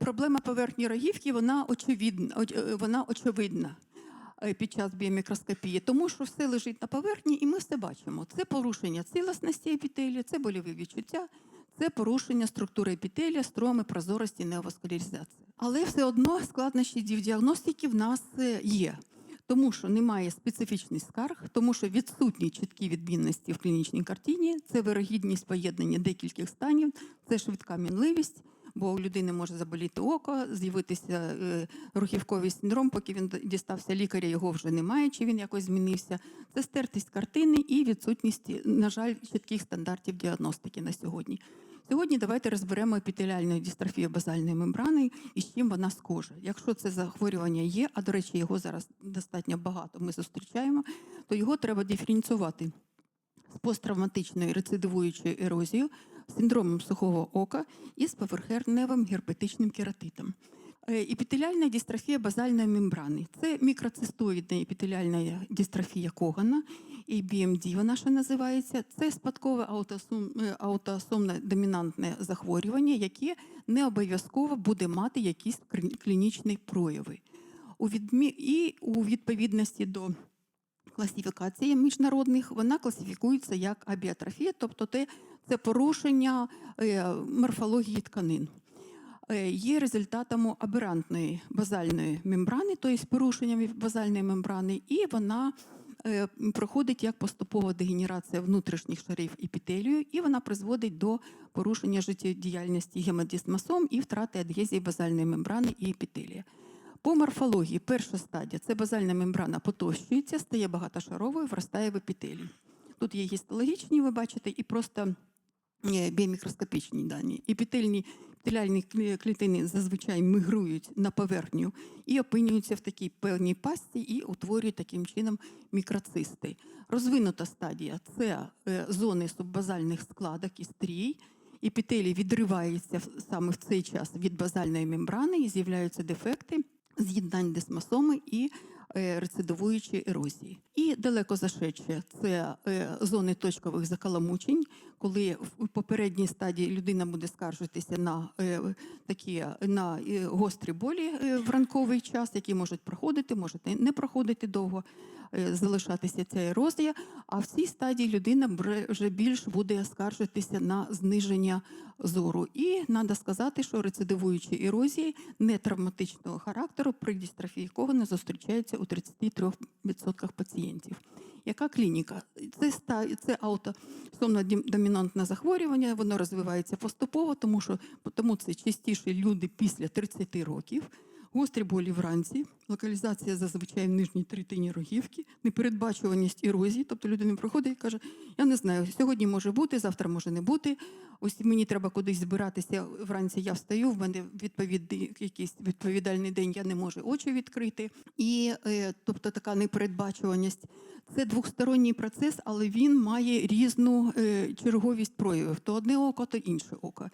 проблема поверхні рогівки вона очевидна, е, вона очевидна е, під час біомікроскопії, тому що все лежить на поверхні, і ми все бачимо. Це порушення цілісності епітелія, це больові відчуття, це порушення структури епітелія, строми, прозорості, неоваскуляризації. Але все одно складнощі діагностики в нас е, є. Тому що немає специфічних скарг, тому що відсутні чіткі відмінності в клінічній картині, це вирогідність поєднання декількох станів, це швидка мінливість, бо у людини може заболіти око, з'явитися е, рухівковий синдром, поки він дістався лікаря, його вже немає, чи він якось змінився. Це стертість картини і відсутність, на жаль, чітких стандартів діагностики на сьогодні. Сьогодні давайте розберемо епітеліальну дистрофію базальної мембрани і з чим вона схожа. Якщо це захворювання є, а до речі, його зараз достатньо багато ми зустрічаємо, то його треба диференціювати з посттравматичною рецидивуючою ерозією, синдромом сухого ока і з поверхневим герпетичним кератитом. Е, Епітеліальна дистрофія базальної мембрани це мікроцистоїдна епітеліальна дистрофія Когана, і BMD вона ще називається. Це спадкове е, аутосомне домінантне захворювання, яке не обов'язково буде мати якісь клі- клінічні прояви. У відмі... І у відповідності до класифікації міжнародних вона класифікується як абіатрофія, тобто те, це порушення е, морфології тканин. Е, Є результатом аберантної базальної мембрани, тобто порушенням базальної мембрани, і вона е, проходить як поступова дегенерація внутрішніх шарів епітелію, і вона призводить до порушення життєдіяльності гемодисмасом і втрати адгезії базальної мембрани і епітелія. По морфології перша стадія це базальна мембрана потовщується, стає багатошаровою, вростає в епітелій. Тут є гістологічні, ви бачите, і просто біомікроскопічні дані. Епітельні епітеліальні клі- клітини зазвичай мігрують на поверхню і опинюються в такій певній пасті і утворюють таким чином мікроцисти. Розвинута стадія це е, зони суббазальних складок і стрій. Епітелій відривається саме в цей час від базальної мембрани і з'являються дефекти з'єднань десмосоми і е, рецидивуючі ерозії. І далеко зашедше це е, зони точкових закаламучень, коли в попередній стадії людина буде скаржитися на е, такі на гострі болі в ранковий час, які можуть проходити, можуть не- проходити довго, залишатися ця ерозія. А в цій стадії людина вже більш буде скаржитися на зниження зору. І треба сказати, що рецидивуючі ерозії нетравматичного характеру при дистрофії Когана зустрічаються у 33% пацієнтів. Яка клініка? Це, це аутосомно-домінантне захворювання, воно розвивається поступово, тому що тому це частіше люди після 30 років. Гострі болі вранці, локалізація зазвичай в нижній третині рогівки, непередбачуваність ерозії, тобто людина приходить і каже: Я не знаю, сьогодні може бути, завтра може не бути. Ось мені треба кудись збиратися. Вранці я встаю, в мене відповід, якийсь відповідальний день, я не можу очі відкрити. І е, тобто така непередбачуваність. Це двосторонній процес, але він має різну е, черговість проявів: то одне око, то інше око.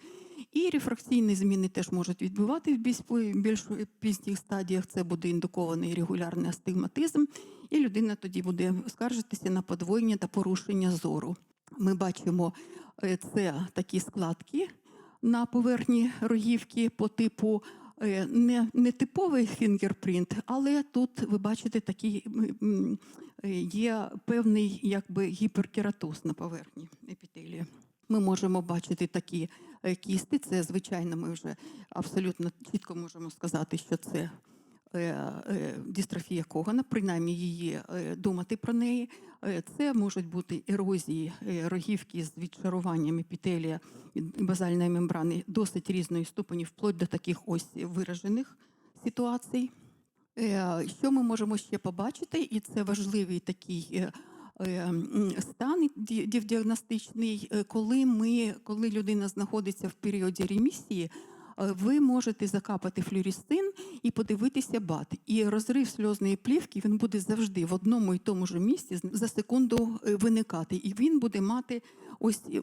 І рефракційні зміни теж можуть відбувати в більш, більш пізніх стадіях. Це буде індукований регулярний астигматизм, і людина тоді буде скаржитися на подвоєння та порушення зору. Ми бачимо е, це такі складки на поверхні рогівки по типу е, не, не типовий фінгерпринт, але тут ви бачите такий е, є певний якби гіперкератоз на поверхні епітелія. Ми можемо бачити такі кісти. Це звичайно, ми вже абсолютно чітко можемо сказати, що це е, е, дистрофія Когана, принаймні її е, думати про неї. Е, Це можуть бути ерозії е, рогівки з відшаруванням епітелія і базальної мембрани досить різної ступені, вплоть до таких ось виражених ситуацій. Е, Що ми можемо ще побачити, і це важливий такий е, е, стан ді- ді- діагностичний, е, коли ми, коли людина знаходиться в періоді ремісії. е, Ви можете закапати флюоресцин і подивитися бат. І розрив сльозної плівки він буде завжди в одному і тому ж місці за секунду е, виникати. І він буде мати ось е,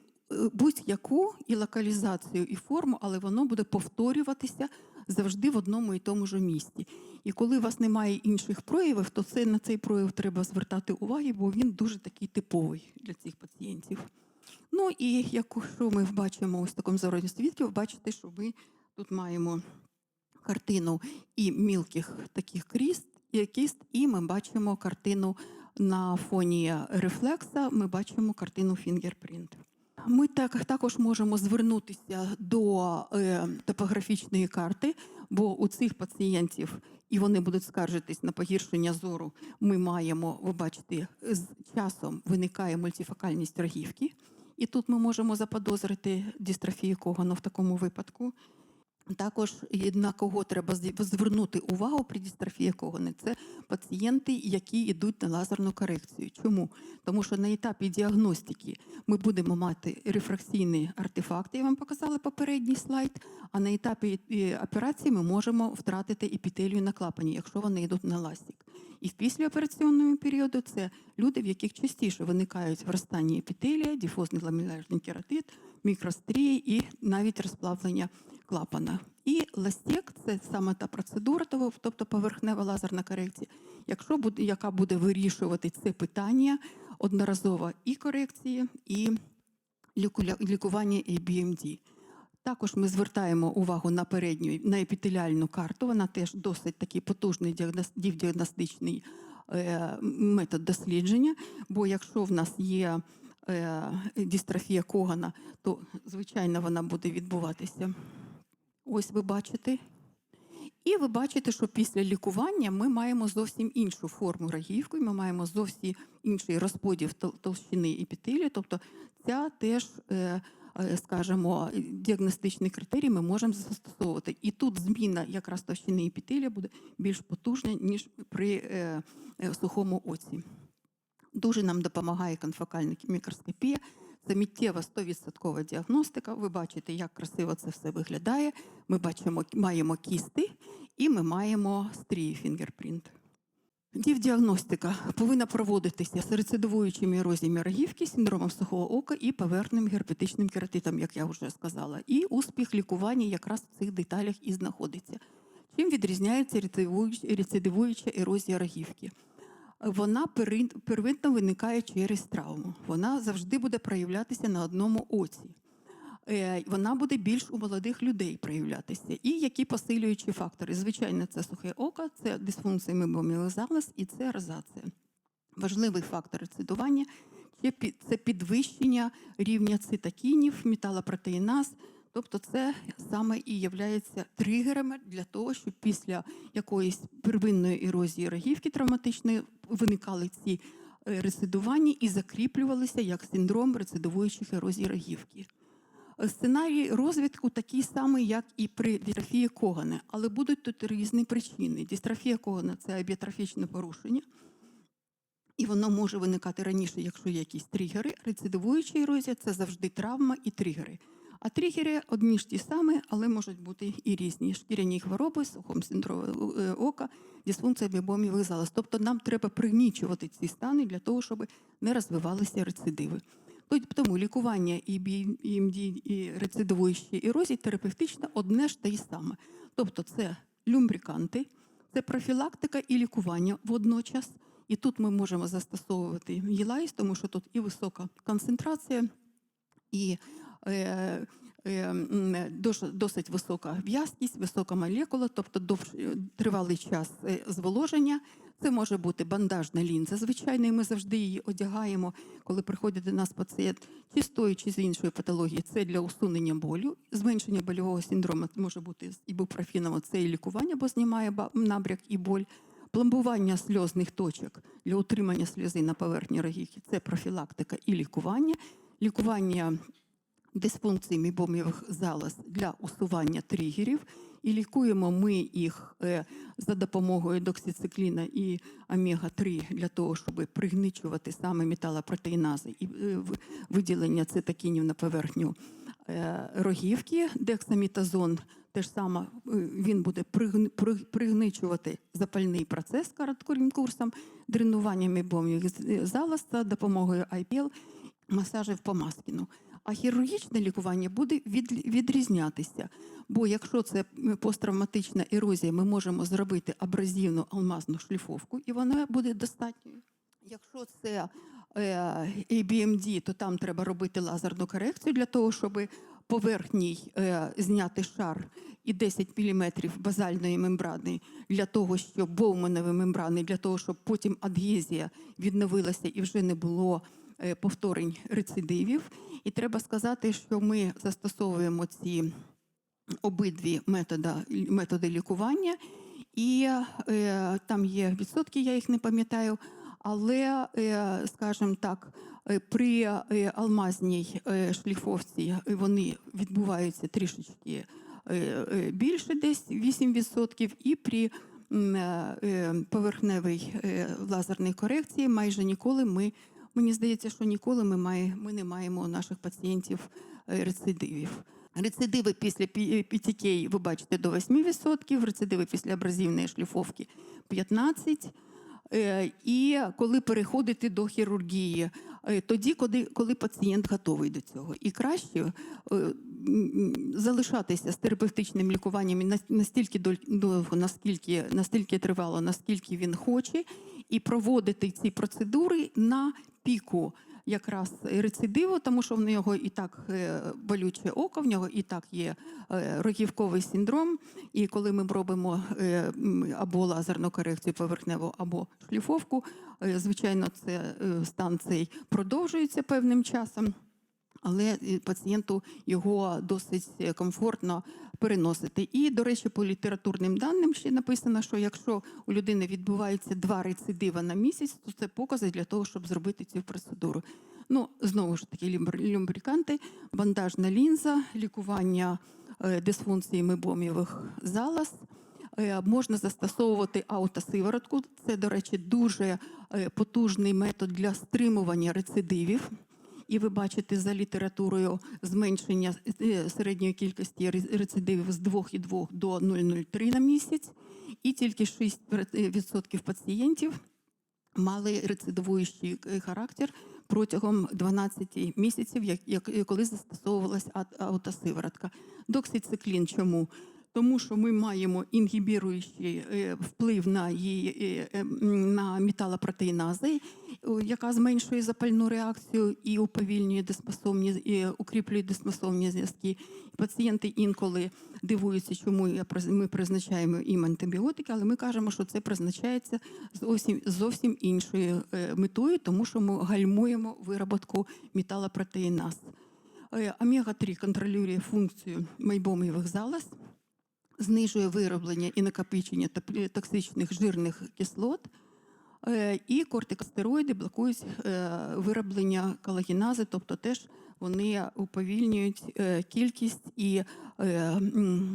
будь-яку і локалізацію, і форму, але воно буде повторюватися завжди в одному і тому ж місці. І коли у вас немає інших проявів, то це на цей прояв треба звертати увагу, бо він дуже такий типовий для цих пацієнтів. Ну і якщо ми бачимо ось такому зоровому світлі, бачите, що ми тут маємо картину і мілких таких кріст, і кіст, і ми бачимо картину на фоні рефлекса, ми бачимо картину фінгерпринт. Ми так, також можемо звернутися до е, топографічної карти, бо у цих пацієнтів, і вони будуть скаржитись на погіршення зору, ми маємо, ви бачите, з часом виникає мультифокальність рогівки, і тут ми можемо заподозрити дистрофію Когана в такому випадку. Також на кого треба звернути увагу при дистрофії Когана, це пацієнти, які йдуть на лазерну корекцію. Чому? Тому що на етапі діагностики ми будемо мати рефракційні артефакти, я вам показала попередній слайд. А на етапі е, операції ми можемо втратити епітелію на клапані, якщо вони йдуть на ластик. І в післяопераційному періоду це люди, в яких частіше виникають вростання епітелія, дифузний ламелярний кератит, мікрострії і навіть розплавлення клапана. І ластек це саме та процедура, тобто поверхнева лазерна корекція, якщо буде, яка буде вирішувати це питання одноразово і корекції, і лікування ABMD. Також ми звертаємо увагу на передню на епітеліальну карту. Вона теж досить такий потужний діагностичний е, метод дослідження. Бо якщо в нас є е, дистрофія Когана, то звичайно вона буде відбуватися. Ось ви бачите. І ви бачите, що після лікування ми маємо зовсім іншу форму рогівки, ми маємо зовсім інший розподіл тол- толщини епітелію, тобто ця теж, е, е, скажімо, діагностичний критерій ми можемо застосовувати. І тут зміна якраз товщини епітелія буде більш потужна, ніж при е, сухому оці. Дуже нам допомагає конфокальна мікроскопія. Це миттєва 100% діагностика. Ви бачите, як красиво це все виглядає. Ми бачимо, маємо кісти і ми маємо стрії фінгерпринт. Дівдіагностика повинна проводитися з рецидивуючими ерозіями рогівки, синдромом сухого ока і поверхневим герпетичним кератитом, як я вже сказала. І успіх лікування якраз в цих деталях і знаходиться. Чим відрізняється рецидивуюча ерозія рогівки? Вона первинно виникає через травму. Вона завжди буде проявлятися на одному оці. Е, Вона буде більш у молодих людей проявлятися. І які посилюючі фактори? Звичайно, це сухе око, це дисфункція мембомілих і це розація. Важливий фактор пі- це підвищення рівня цитокінів, металопротеїназ. Тобто це саме і є тригерами для того, щоб після якоїсь первинної ерозії рогівки травматичної виникали ці е, рецидування і закріплювалися як синдром рецидивуючих ерозій рогівки. Е, Сценарій розвитку такий самий, як і при дистрофії Когана, але будуть тут різні причини. Дистрофія Когана це абіотрофічне порушення, і воно може виникати раніше, якщо є якісь тригери. Рецидивуюча ерозія це завжди травма і тригери. А тригери одні ж ті самі, але можуть бути і різні. Шкіряні хвороби, сухом синдрому е, ока, дисфункція бібомівих залоз. Тобто нам треба пригнічувати ці стани для того, щоб не розвивалися рецидиви. Тому лікування і бі- і рецидивуючі ерозії терапевтично одне ж те й саме. Тобто це люмбриканти, це профілактика і лікування водночас. І тут ми можемо застосовувати ЄЛАЙС, тому що тут і висока концентрація, і досить висока в'язкість, висока молекула, тобто тривалий час е, зволоження. Це може бути бандажна лінза. Звичайно, і ми завжди її одягаємо, коли приходить до нас пацієнт чи з тої, чи з іншої патології. Це для усунення болю, зменшення больового синдрому може бути з ібупрофіном, це і лікування, бо знімає набряк і боль. Пломбування сльозних точок для утримання сльози на поверхні рогівки це профілактика і лікування. Лікування дисфункції мібомівих залоз для усування тригерів. І лікуємо ми їх е, за допомогою доксицикліна і омега-3 для того, щоб пригничувати саме металопротеїнази і е, виділення цитокінів на поверхню е, рогівки. Дексамітазон теж саме він буде пригничувати запальний процес коротким курсом, дренування мібомівих з- залоз за допомогою IPL, масажів по маскіну. А хірургічне лікування буде від, відрізнятися. Бо якщо це посттравматична ерозія, ми можемо зробити абразивну алмазну шліфовку, і вона буде достатньою. Якщо це е, ABMD, то там треба робити лазерну корекцію для того, щоб поверхній е, зняти шар і 10 мм базальної мембрани для того, щоб боуменові мембрани, для того, щоб потім адгезія відновилася і вже не було е, повторень рецидивів. І треба сказати, що ми застосовуємо ці обидві методи, методи лікування, і е, там є відсотки, я їх не пам'ятаю. Але, е, скажімо так, е, при е, алмазній шліфовці вони відбуваються трішечки більше, десь 8%, і при поверхневій лазерній корекції майже ніколи ми, мені здається, що ніколи ми, має, ми не маємо наших пацієнтів е, рецидивів. Рецидиви після пі- PTK ви бачите до 8%, рецидиви після абразивної шліфовки 15%. Е, І коли переходити до хірургії, е, тоді, коли, пацієнт готовий до цього. І краще е, залишатися з терапевтичним лікуванням настільки довго, наскільки, настільки тривало, наскільки він хоче, і проводити ці процедури на піку якраз рецидиву, тому що в нього і так е, болюче око, в нього і так є е, рогівковий синдром. І коли ми робимо е, або лазерну корекцію поверхневу, або шліфовку, звичайно, це стан цей продовжується певним часом. Але е, пацієнту його досить е, комфортно переносити. І, до речі, по літературним даним ще написано, що якщо у людини відбувається два рецидива на місяць, то це покази для того, щоб зробити цю процедуру. Ну, знову ж таки, люмбриканти, бандажна лінза, лікування е, дисфункції мебомівих залоз. Е, Можна застосовувати аутосиворотку. Це, до речі, дуже потужний метод для стримування рецидивів. І ви бачите за літературою зменшення е, середньої кількості рецидивів з 2,2 до 0,03 на місяць, і тільки 6% пацієнтів мали рецидивуючий е, характер протягом 12 місяців, як, як, коли застосовувалась а- аутосиворотка. Доксициклін чому? Тому що ми маємо інгібіруючий е, вплив на її е, е, на металопротеїнази, яка зменшує запальну реакцію і уповільнює дисмосомні, і укріплює дисмосомні зв'язки. Пацієнти інколи дивуються, чому ми призначаємо їм антибіотики, але ми кажемо, що це призначається зовсім зовсім іншою метою, тому що ми гальмуємо вироботку металопротеїназ. Е, Омега-3 контролює функцію майбомових залоз, знижує вироблення і накопичення токсичних жирних кислот. Е, І кортикостероїди блокують е, вироблення колагенази, тобто теж вони уповільнюють е, кількість і е,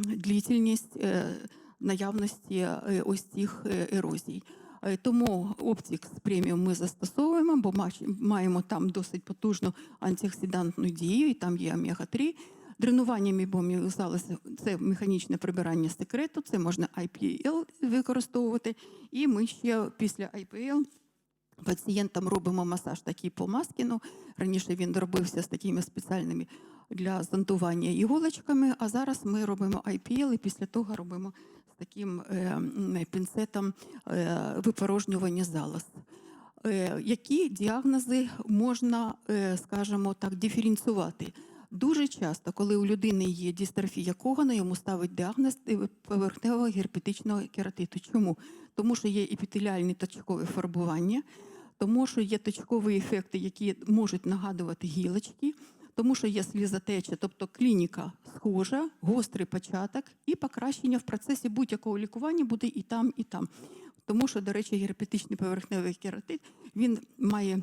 длительність е, наявності е, ось цих е, ерозій. Е, Тому оптікс преміум ми застосовуємо, бо маємо там досить потужну антиоксидантну дію, і там є омега-3. Дренування мібомів залоз – це механічне прибирання секрету, це можна IPL використовувати. І ми ще після IPL пацієнтам робимо масаж такий по маскіну. Раніше він робився з такими спеціальними для зонтування іголочками, а зараз ми робимо IPL і після того робимо з таким е, пінцетом е, випорожнювання залоз. Е, Які діагнози можна, е, скажімо так, диференціювати? Дуже часто, коли у людини є дистрофія когана, йому ставить діагноз поверхневого герпетичного кератиту. Чому? Тому що є епітеліальні точкові фарбування, тому що є точкові ефекти, які можуть нагадувати гілочки, тому що є слізотеча, тобто клініка схожа, гострий початок і покращення в процесі будь-якого лікування буде і там, і там. Тому що, до речі, герпетичний поверхневий кератит він має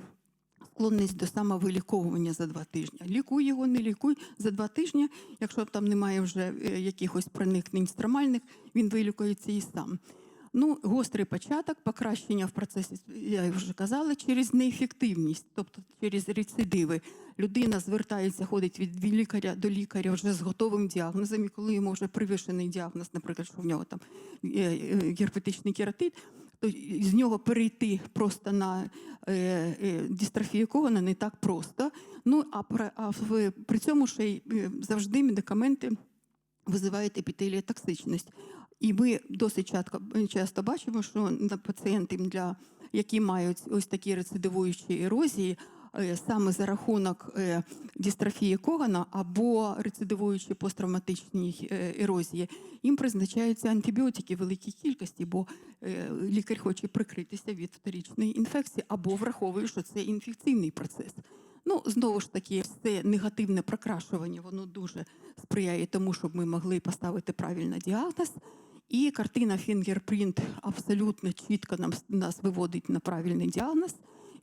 склонність до самовиліковування за два тижні. Лікуй його, не лікуй за два тижні. Якщо там немає вже е, якихось проникнень стромальних, він вилікується і сам. Ну, гострий початок, покращення в процесі, я вже казала, через неефективність, тобто через рецидиви. Людина звертається, ходить від лікаря до лікаря вже з готовим діагнозом, і коли йому вже привишений діагноз, наприклад, що в нього там е, е, герпетичний кератит, з нього перейти просто на е, е, дистрофію Когана не так просто. Ну а при, а при цьому ще й е, завжди медикаменти визивають епітеліотоксичність. І ми досить часто, часто бачимо, що на для, які мають ось такі рецидивуючі ерозії, саме за рахунок е, дистрофії Когана або рецидивуючи посттравматичній е, ерозії, їм призначаються антибіотики великій кількості, бо е, лікар хоче прикритися від вторічної інфекції, або враховує, що це інфекційний процес. Ну, знову ж таки, це негативне прокрашування, воно дуже сприяє тому, щоб ми могли поставити правильно діагноз. І картина фінгерпринт абсолютно чітко нам, нас виводить на правильний діагноз.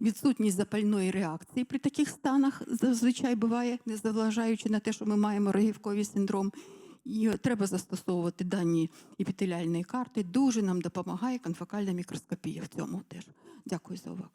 Відсутність запальної реакції при таких станах зазвичай буває, не незважаючи на те, що ми маємо рогівковий синдром. І треба застосовувати дані епітеліальної карти. Дуже нам допомагає конфокальна мікроскопія в цьому теж. Дякую за увагу.